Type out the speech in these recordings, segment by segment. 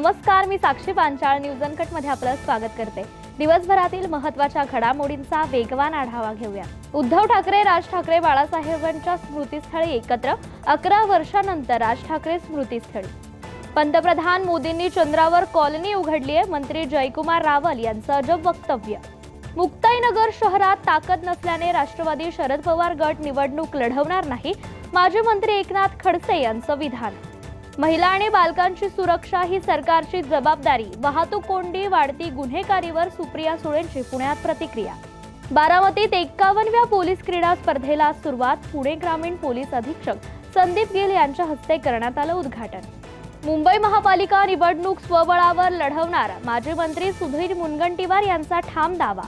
नमस्कार मी साक्षी पांचाळ. न्यूजमध्ये आपलं स्वागत करते. दिवसभरातील महत्त्वाच्या घडामोडींचा वेगवान आढावा घेऊया. उद्धव ठाकरे राज ठाकरे बाळासाहेबांच्या स्मृतीस्थळी एकत्र अकरा वर्षानंतर राज ठाकरे स्मृतीस्थळी. पंतप्रधान मोदींनी चंद्रावर कॉलनी उघडली आहे मंत्री जयकुमार रावल यांचं अजब वक्तव्य. मुक्ताईनगर शहरात ताकद नसल्याने राष्ट्रवादी शरद पवार गट निवडणूक लढवणार नाही माजी मंत्री एकनाथ खडसे यांचं विधान. महिला आणि बालकांची सुरक्षा ही सरकारची जबाबदारी. वाहतूक कोंडी वाढती गुन्हेगारीवर सुप्रिया सुळेंची पुण्यात प्रतिक्रिया. बारामतीत एक्कावनव्या पोलीस क्रीडा स्पर्धेला सुरुवात पुणे ग्रामीण पोलीस अधीक्षक संदीप गिल यांच्या हस्ते करण्यात आलं उद्घाटन. मुंबई महापालिका निवडणूक स्वबळावर लढवणार माजी मंत्री सुधीर मुनगंटीवार यांचा ठाम दावा.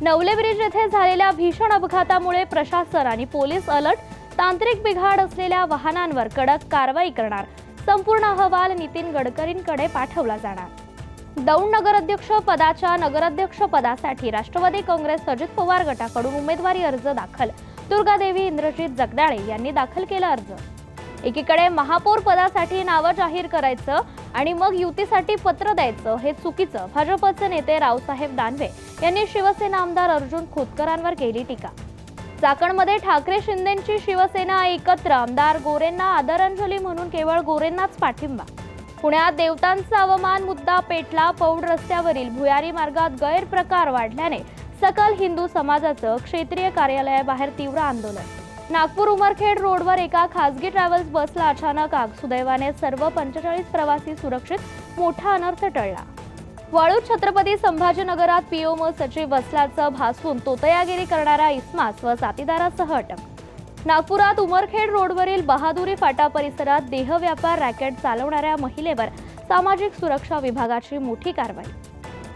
नवले ब्रिज येथे झालेल्या भीषण अपघातामुळे प्रशासन आणि पोलीस अलर्ट तांत्रिक बिघाड असलेल्या वाहनांवर कडक कारवाई करणार संपूर्ण अहवाल नितीन गडकरींकडे पाठवला जाणार. दौंड नगराध्यक्ष पदाच्या नगराध्यक्ष पदासाठी राष्ट्रवादी काँग्रेस अजित पवार गटाकडून उमेदवारी अर्ज दाखल. दुर्गादेवी इंद्रजित जगदाळे यांनी दाखल केला अर्ज. एकीकडे महापौर पदासाठी नावं जाहीर करायचं आणि मग युतीसाठी पत्र द्यायचं हे चुकीचं भाजपचे नेते रावसाहेब दानवे यांनी शिवसेना आमदार अर्जुन खोतकरांवर केली टीका. चाकणमध्ये ठाकरे शिंदेची शिवसेना एकत्र. आमदार गोरेंना आदरांजली म्हणून केवळ गोरेंनाच पाठिंबा. पुण्यात देवतांचा अवमान मुद्दा पेटला पौड रस्त्यावरील भुयारी मार्गात गैरप्रकार वाढल्याने सकल हिंदू समाजाचं क्षेत्रीय कार्यालयाबाहेर तीव्र आंदोलन. नागपूर उमरखेड रोडवर एका खासगी ट्रॅव्हल्स बसला अचानक आग. सुदैवाने सर्व पंचेचाळीस प्रवासी सुरक्षित मोठा अनर्थ टळला. वाळूर छत्रपती संभाजीनगरात पीओम सचिव असल्याचं भासून तोतयागिरी करणाऱ्या इस्मास व साथीदारासह अटक. नागपुरात उमरखेड रोडवरील बहादुरी फाटा परिसरात देहव्यापार रॅकेट चालवणाऱ्या महिलेवर सामाजिक सुरक्षा विभागाची मोठी कारवाई.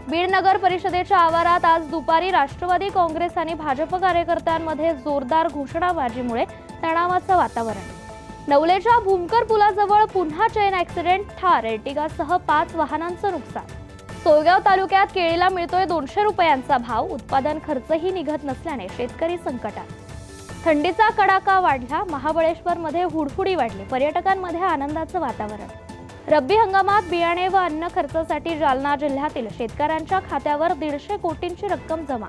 बीड नगर परिषदेच्या आवारात आज दुपारी राष्ट्रवादी काँग्रेस आणि भाजप कार्यकर्त्यांमध्ये जोरदार घोषणाबाजीमुळे तणावाचं वातावरण. नवलेच्या भूमकर पुलाजवळ पुन्हा चेन ऍक्सिडेंट ठार एर्टिगासह पाच वाहनांचं नुकसान. सोयगाव तालुक्यात केळीला मिळतोय दोनशे रुपयांचा भाव. उत्पादन खर्चही निघत नसल्याने शेतकरी संकटात. थंडीचा कडाका वाढला. महाबळेश्वरमध्ये हुडहुडी वाढली. पर्यटकांमध्ये आनंदाचं वातावरण. रब्बी हंगामात बियाणे व अन्न खर्चासाठी जालना जिल्ह्यातील शेतकऱ्यांच्या खात्यावर दीडशे कोटींची रक्कम जमा